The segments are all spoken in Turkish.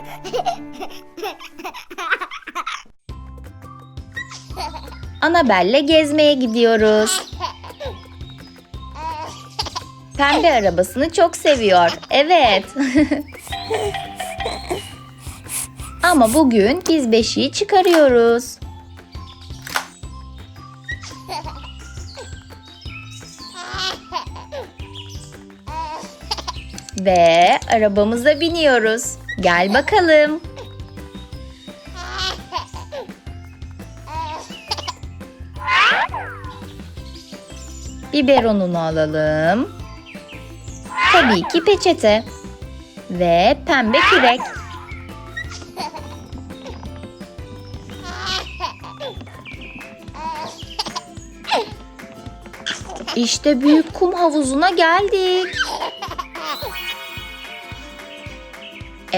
Annabelle'le gezmeye gidiyoruz. Pembe arabasını çok seviyor. Evet. Ama bugün biz beşiği çıkarıyoruz. Ve arabamıza biniyoruz. Gel bakalım. Biberonunu alalım. Tabii ki peçete. Ve pembe kürek. İşte büyük kum havuzuna geldik.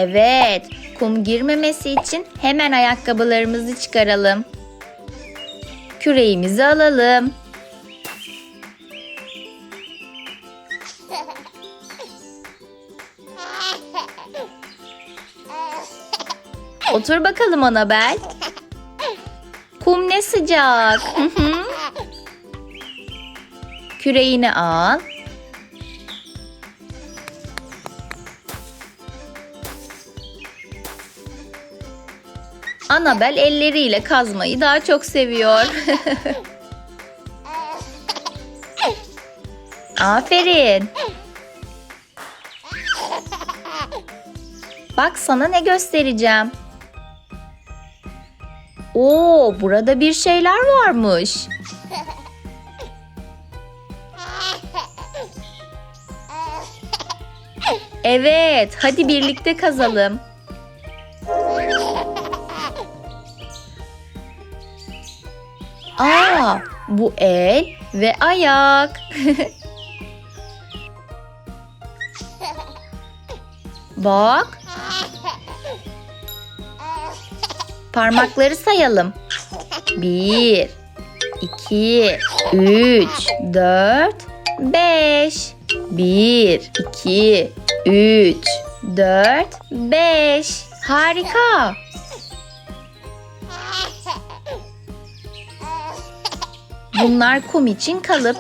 Evet, kum girmemesi için hemen ayakkabılarımızı çıkaralım. Küreğimizi alalım. Otur bakalım Anabel. Kum ne sıcak. Küreğini al. Annabel elleriyle kazmayı daha çok seviyor. Aferin. Bak sana ne göstereceğim. Oo, burada bir şeyler varmış. Evet, hadi birlikte kazalım. Aa, bu el ve ayak. Bak. Parmakları sayalım. Bir, iki, üç, dört, beş. Bir, iki, üç, dört, beş. Harika. Bunlar kum için kalıp.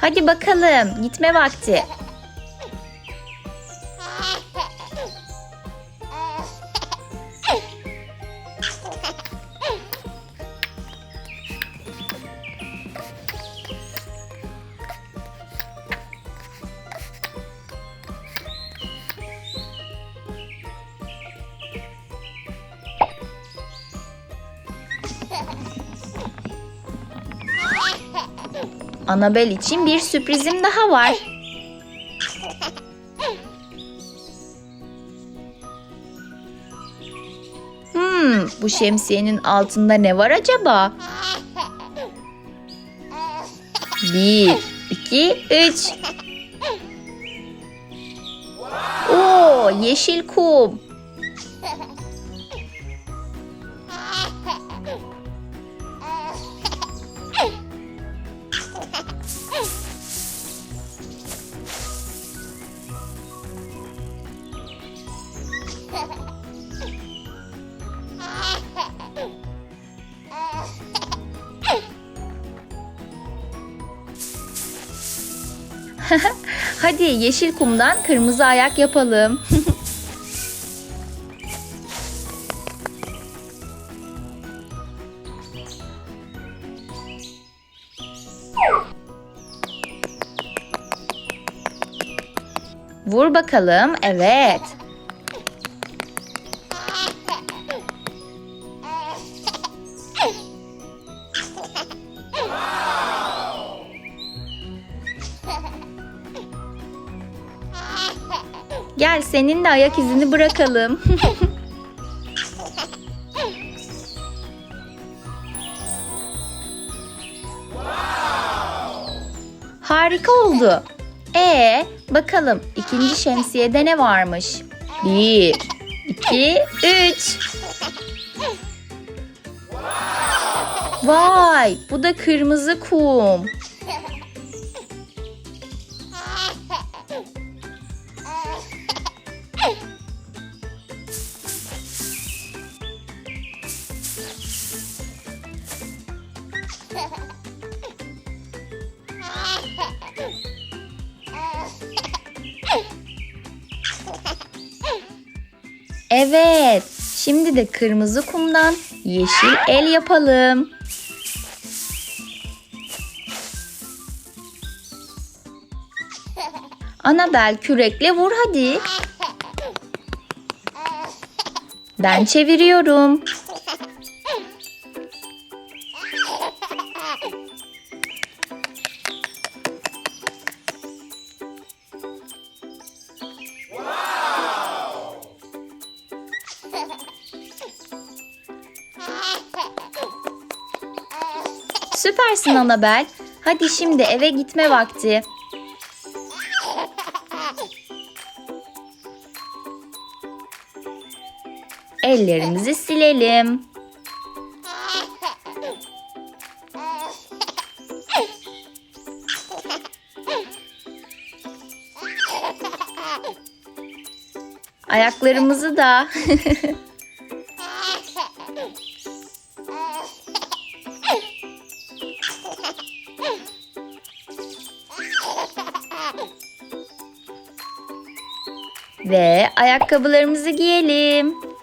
Hadi bakalım, gitme vakti. Annabel için bir sürprizim daha var. Hmm, bu şemsiyenin altında ne var acaba? Bir, iki, üç. Oo, yeşil kum. Hadi yeşil kumdan kırmızı ayak yapalım. Vur bakalım. Evet. Gel senin de ayak izini bırakalım. Harika oldu. Ee, bakalım ikinci şemsiyede ne varmış? Bir, iki, üç. Vay, bu da kırmızı kum. Evet, şimdi de kırmızı kumdan yeşil el yapalım. Anabel kürekle vur hadi. Ben çeviriyorum. Süpersin Anabel. Hadi şimdi eve gitme vakti. Ellerimizi silelim. Ayaklarımızı da. Ve ayakkabılarımızı giyelim.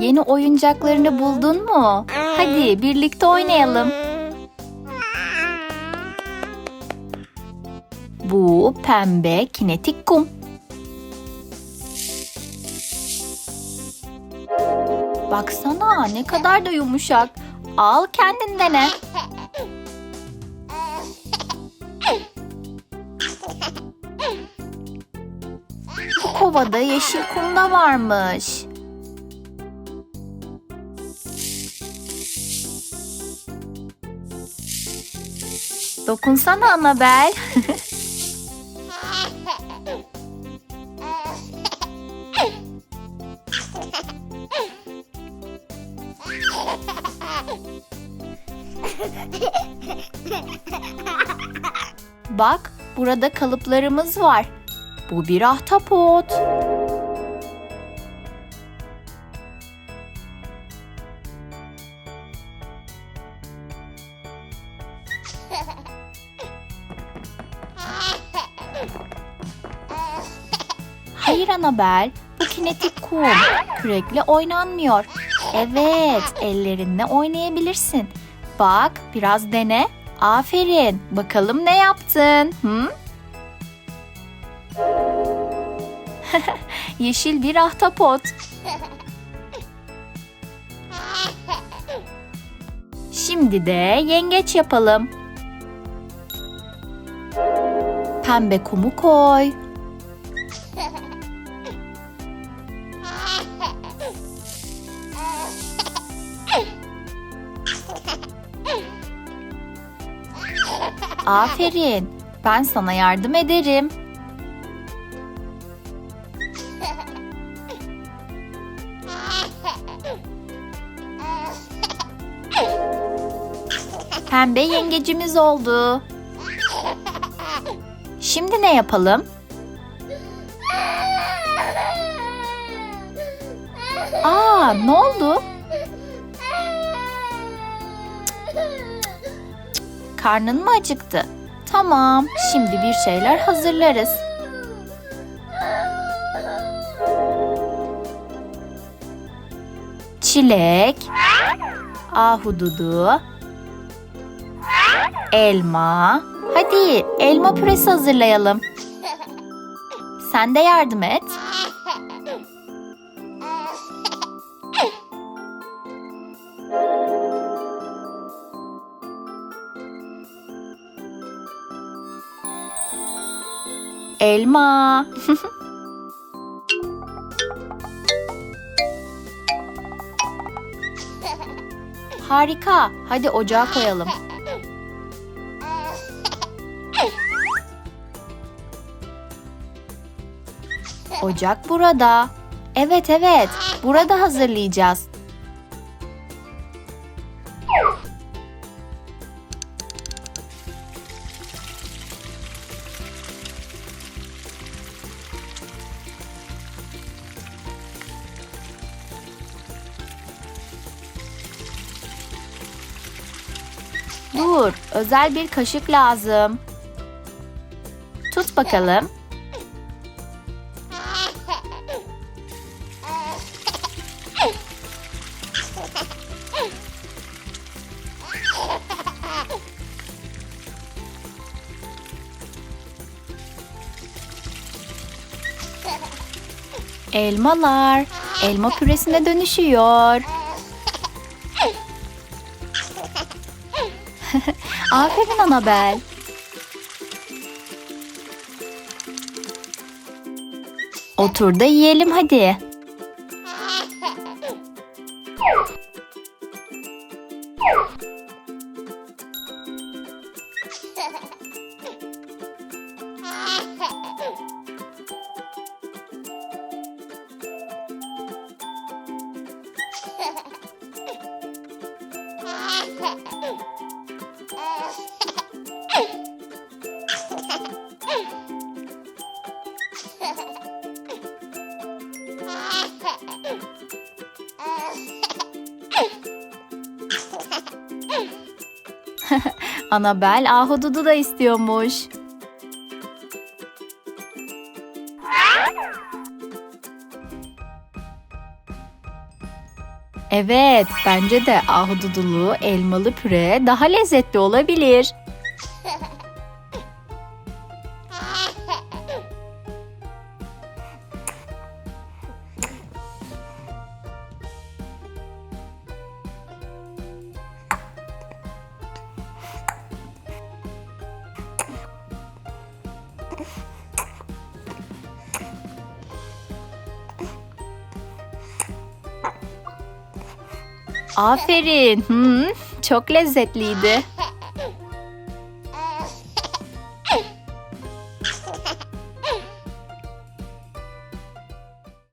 yeni oyuncaklarını buldun mu? Hadi birlikte oynayalım. Bu pembe kinetik kum. Baksana ne kadar da yumuşak. Al kendin dene. Bu kovada yeşil kum da varmış. Dokunsana Anabel. Bak, burada kalıplarımız var. Bu bir ahtapot. Bu kinetik kum. Kürekle oynanmıyor. Evet, ellerinle oynayabilirsin. Bak, biraz dene. Aferin. Bakalım ne yaptın? Hı? Yeşil bir ahtapot. Şimdi de yengeç yapalım. Pembe kumu koy. Aferin. Ben sana yardım ederim. Pembe yengecimiz oldu. Şimdi ne yapalım? Aa, ne oldu? Karnın mı acıktı? Tamam, şimdi bir şeyler hazırlarız. Çilek, ahududu, elma. Hadi elma püresi hazırlayalım. Sen de yardım et. Elma. Harika. Hadi ocağa koyalım. Ocak burada. Evet evet. Burada hazırlayacağız. Dur, özel bir kaşık lazım. Tut bakalım. Elmalar elma püresine dönüşüyor. Aferin Anabel. Otur da yiyelim hadi. Anabel ahududu da istiyormuş. Evet, bence de ahududulu elmalı püre daha lezzetli olabilir. Aferin. Hmm, çok lezzetliydi.